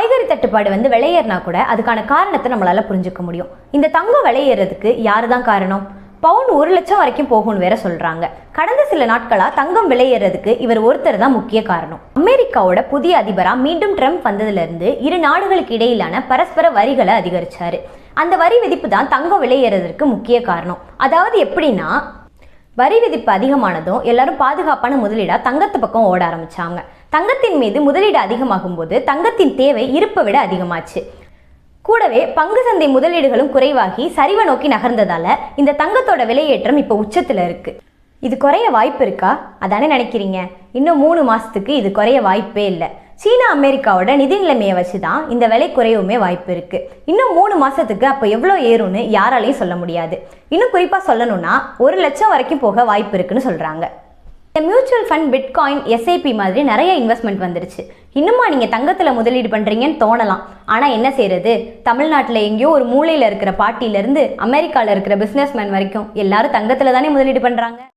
காய்கறி தட்டுப்பாடு வந்து விலையேறினா கூட அதுக்கான காரணத்தை நம்மளால புரிஞ்சுக்க முடியும். இந்த தங்கம் விலையேறதுக்கு யாரு தான் காரணம்? பவுன் ஒரு லட்சம் வரைக்கும் போகும்னு வேற சொல்றாங்க. கடந்த சில நாட்களா தங்கம் விலையேறதுக்கு இவர் ஒருத்தர் தான் முக்கிய காரணம். அமெரிக்காவோட புதிய அதிபரா மீண்டும் ட்ரம்ப் வந்ததுலேருந்து இரு நாடுகளுக்கு இடையிலான பரஸ்பர வரிகளை அதிகரிச்சாரு. அந்த வரி விதிப்பு தான் தங்கம் விலையேறதற்கு முக்கிய காரணம். அதாவது எப்படின்னா வரி விதிப்பு அதிகமானதும் எல்லாரும் பாதுகாப்பான முதலீடா தங்கத்து பக்கம் ஓட ஆரம்பிச்சாங்க. தங்கத்தின் மீது முதலீடு அதிகமாகும் போது தங்கத்தின் தேவை இருப்பை விட அதிகமாச்சு. கூடவே பங்கு சந்தை முதலீடுகளும் குறைவாகி சரிவை நோக்கி நகர்ந்ததால இந்த தங்கத்தோட விலையேற்றம் இப்போ உச்சத்துல இருக்கு. இது குறைய வாய்ப்பு இருக்கா? அதானே நினைக்கிறீங்க. இன்னும் மூணு மாசத்துக்கு இது குறைய வாய்ப்பே இல்லை. சீனா அமெரிக்காவோட நிதி நிலைமையை வச்சு தான் இந்த விலை குறையவுமே வாய்ப்பு இருக்கு. இன்னும் மூணு மாசத்துக்கு அப்போ எவ்வளோ ஏறும்னு யாராலையும் சொல்ல முடியாது. இன்னும் குறிப்பாக சொல்லணும்னா ஒரு லட்சம் வரைக்கும் போக வாய்ப்பு இருக்குன்னு சொல்றாங்க. இந்த மியூச்சுவல் ஃபண்ட் பிட்காயின் எஸ்ஐபி மாதிரி நிறைய இன்வெஸ்ட்மெண்ட் வந்துருச்சு. இன்னுமா நீங்கள் தங்கத்தில் முதலீடு பண்ணுறீங்கன்னு தோணலாம். ஆனால் என்ன செய்யறது தமிழ்நாட்டில் எங்கேயோ ஒரு மூலையில் இருக்கிற பாட்டியிலேருந்து அமெரிக்காவில் இருக்கிற பிஸ்னஸ்மேன் வரைக்கும் எல்லாரும் தங்கத்தில் தானே முதலீடு பண்ணுறாங்க